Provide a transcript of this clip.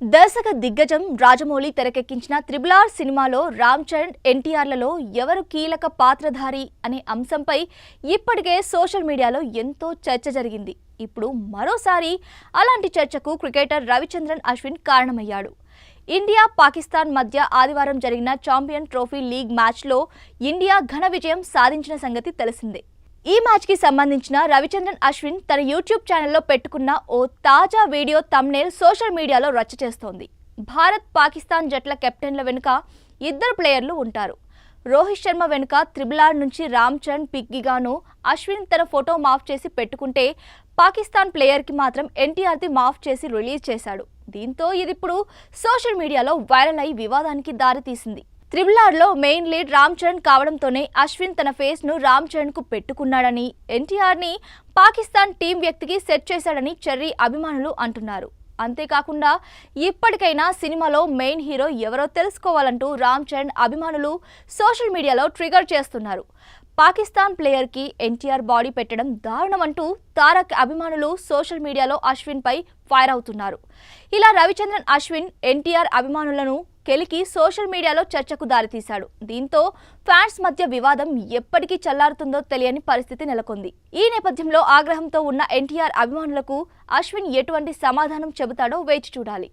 దర్శక దిగ్గజం రాజమౌళి తెరకెక్కించిన త్రిబుల్ ఆర్ సినిమాలో రామ్ చరణ్ ఎన్టీఆర్లలో ఎవరు కీలక పాత్రధారి అనే అంశంపై ఇప్పటికే సోషల్ మీడియాలో ఎంతో చర్చ జరిగింది. ఇప్పుడు మరోసారి అలాంటి చర్చకు క్రికెటర్ రవిచంద్రన్ అశ్విన్ కారణమయ్యాడు. ఇండియా పాకిస్తాన్ మధ్య ఆదివారం జరిగిన ఛాంపియన్ ట్రోఫీ లీగ్ మ్యాచ్లో ఇండియా ఘన విజయం సాధించిన సంగతి తెలిసిందే. ఈ మ్యాచ్కి సంబంధించిన రవిచంద్రన్ అశ్విన్ తన యూట్యూబ్ ఛానల్లో పెట్టుకున్న ఓ తాజా వీడియో తమ్నేల్ సోషల్ మీడియాలో రచ్చ చేస్తోంది. భారత్ పాకిస్తాన్ జట్ల కెప్టెన్ల వెనుక ఇద్దరు ప్లేయర్లు ఉంటారు. రోహిత్ శర్మ వెనుక త్రిబుల్ ఆర్ నుంచి రామ్ చరణ్ పిగ్గిగాను అశ్విన్ తన ఫోటో మాఫ్ చేసి పెట్టుకుంటే పాకిస్తాన్ ప్లేయర్కి మాత్రం ఎన్టీఆర్ది మాఫ్ చేసి రిలీజ్ చేశాడు. దీంతో ఇది ఇప్పుడు సోషల్ మీడియాలో వైరల్ అయి వివాదానికి దారితీసింది. త్రిబుల్ ఆర్లో మెయిన్ లీడ్ రామ్ చరణ్ కావడంతోనే అశ్విన్ తన ఫేస్ను రామ్ చరణ్కు పెట్టుకున్నాడని ఎన్టీఆర్ని పాకిస్తాన్ టీం వ్యక్తికి సెట్ చేశాడని చెర్రీ అభిమానులు అంటున్నారు. అంతేకాకుండా ఇప్పటికైనా సినిమాలో మెయిన్ హీరో ఎవరో తెలుసుకోవాలంటూ రామ్ చరణ్ అభిమానులు సోషల్ మీడియాలో ట్రిగర్ చేస్తున్నారు. పాకిస్తాన్ ప్లేయర్కి ఎన్టీఆర్ బాడీ పెట్టడం దారుణమంటూ తారక్ అభిమానులు సోషల్ మీడియాలో అశ్విన్పై ఫైర్ అవుతున్నారు. ఇలా రవిచంద్రన్ అశ్విన్ ఎన్టీఆర్ అభిమానులను కెలికి సోషల్ మీడియాలో చర్చకు దారితీశాడు. దీంతో ఫ్యాన్స్ మధ్య వివాదం ఎప్పటికీ చల్లారుతుందో తెలియని పరిస్థితి నెలకొంది. ఈ నేపథ్యంలో ఆగ్రహంతో ఉన్న ఎన్టీఆర్ అభిమానులకు అశ్విన్ ఎటువంటి సమాధానం చెబుతాడో వేచి చూడాలి.